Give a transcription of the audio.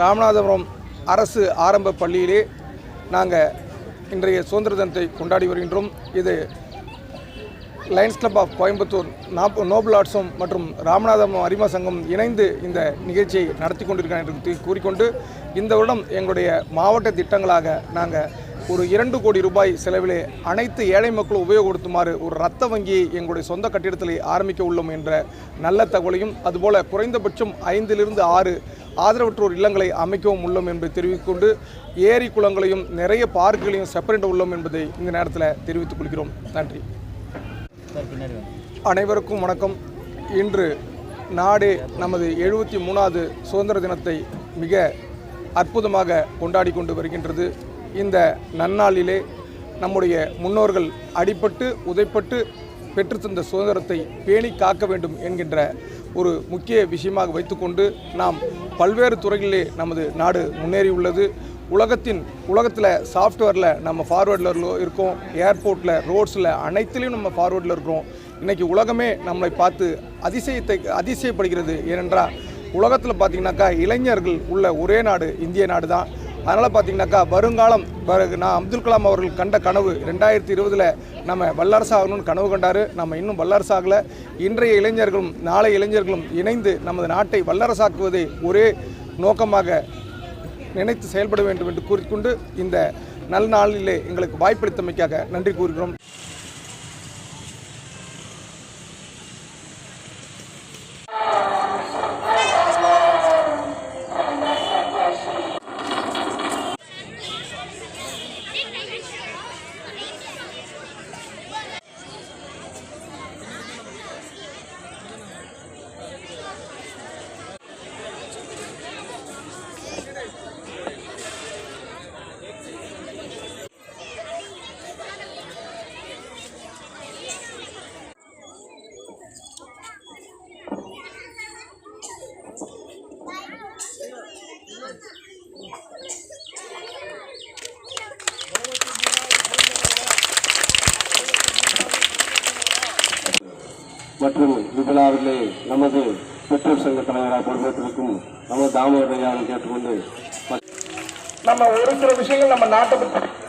ராமநாதபுரம் அரசு ஆரம்ப பள்ளியிலே நாங்கள் இன்றைய சுதந்திர தினத்தை கொண்டாடி வருகின்றோம். இது லயன்ஸ் கிளப் ஆஃப் கோயம்புத்தூர் நாப் நோபல் ஆர்ட்ஸும் மற்றும் ராமநாதபுரம் அரிமா சங்கம் இணைந்து இந்த நிகழ்ச்சியை நடத்தி கொண்டிருக்கிறேன் என்று கூறிக்கொண்டு இந்த வருடம் எங்களுடைய மாவட்ட திட்டங்களாக நாங்கள் ஒரு இரண்டு கோடி ரூபாய் செலவிலே அனைத்து ஏழை மக்களும் உபயோகப்படுத்துமாறு ஒரு ரத்த வங்கியை எங்களுடைய சொந்த கட்டிடத்தில் ஆரம்பிக்க உள்ளோம் என்ற நல்ல தகவலையும் அதுபோல குறைந்தபட்சம் ஐந்திலிருந்து ஆறு ஆதரவற்றோர் இல்லங்களை அமைக்கவும் உள்ளோம் என்பதை தெரிவித்துக்கொண்டு ஏரி குளங்களையும் நிறைய பார்க்குகளையும் செப்பரேட் உள்ளோம் என்பதை இந்த நேரத்தில் தெரிவித்துக் கொள்கிறோம். நன்றி. அனைவருக்கும் வணக்கம். இன்று நாடே நமது எழுபத்தி மூணாவது சுதந்திர தினத்தை மிக அற்புதமாக கொண்டாடி கொண்டு வருகின்றது. இந்த நன்னாளிலே நம்முடைய முன்னோர்கள் அடிபட்டு உதைப்பட்டு பெற்றுத்தந்த சுதந்திரத்தை பேணி காக்க வேண்டும் என்கின்ற ஒரு முக்கிய விஷயமாக வைத்துக்கொண்டு நாம் பல்வேறு துறைகளிலே நமது நாடு முன்னேறியுள்ளது. உலகத்தின் உலகத்தில் சாஃப்ட்வேரில் நம்ம ஃபார்வேர்டில் இருக்கோம். ஏர்போர்ட்டில் ரோட்ஸில் அனைத்துலேயும் நம்ம ஃபார்வேர்டில் இருக்கிறோம். இன்றைக்கி உலகமே நம்மளை பார்த்து அதிசயத்தை அதிசயப்படுகிறது. ஏனென்றால் உலகத்தில் பார்த்திங்கனாக்கா இளைஞர்கள் உள்ள ஒரே நாடு இந்திய நாடு தான் அதனால் பார்த்தீங்கன்னாக்கா வருங்காலம் பிறகு நான் அப்துல் கலாம் அவர்கள் கண்ட கனவு ரெண்டாயிரத்தி இருபதில் நம்ம வல்லரசு ஆகணும்னு கனவு கண்டார். நம்ம இன்னும் வல்லரசாகலை. இன்றைய இளைஞர்களும் நாளை இளைஞர்களும் இணைந்து நமது நாட்டை வல்லரசாக்குவதை ஒரே நோக்கமாக நினைத்து செயல்பட வேண்டும் என்று கூறிக்கொண்டு இந்த நல் நாளிலே எங்களுக்கு வாய்ப்பளித்தமைக்காக நன்றி கூறுகிறோம். மற்றும் விபலாவிலே நமது பெற்றோர் சங்க தலைவராக பொறுப்பேற்றிருக்கும் நமது தாமோதரையாவை கேட்டுக்கொண்டு நம்ம ஒரு சில விஷயங்கள் நம்ம நாட்டை பற்றி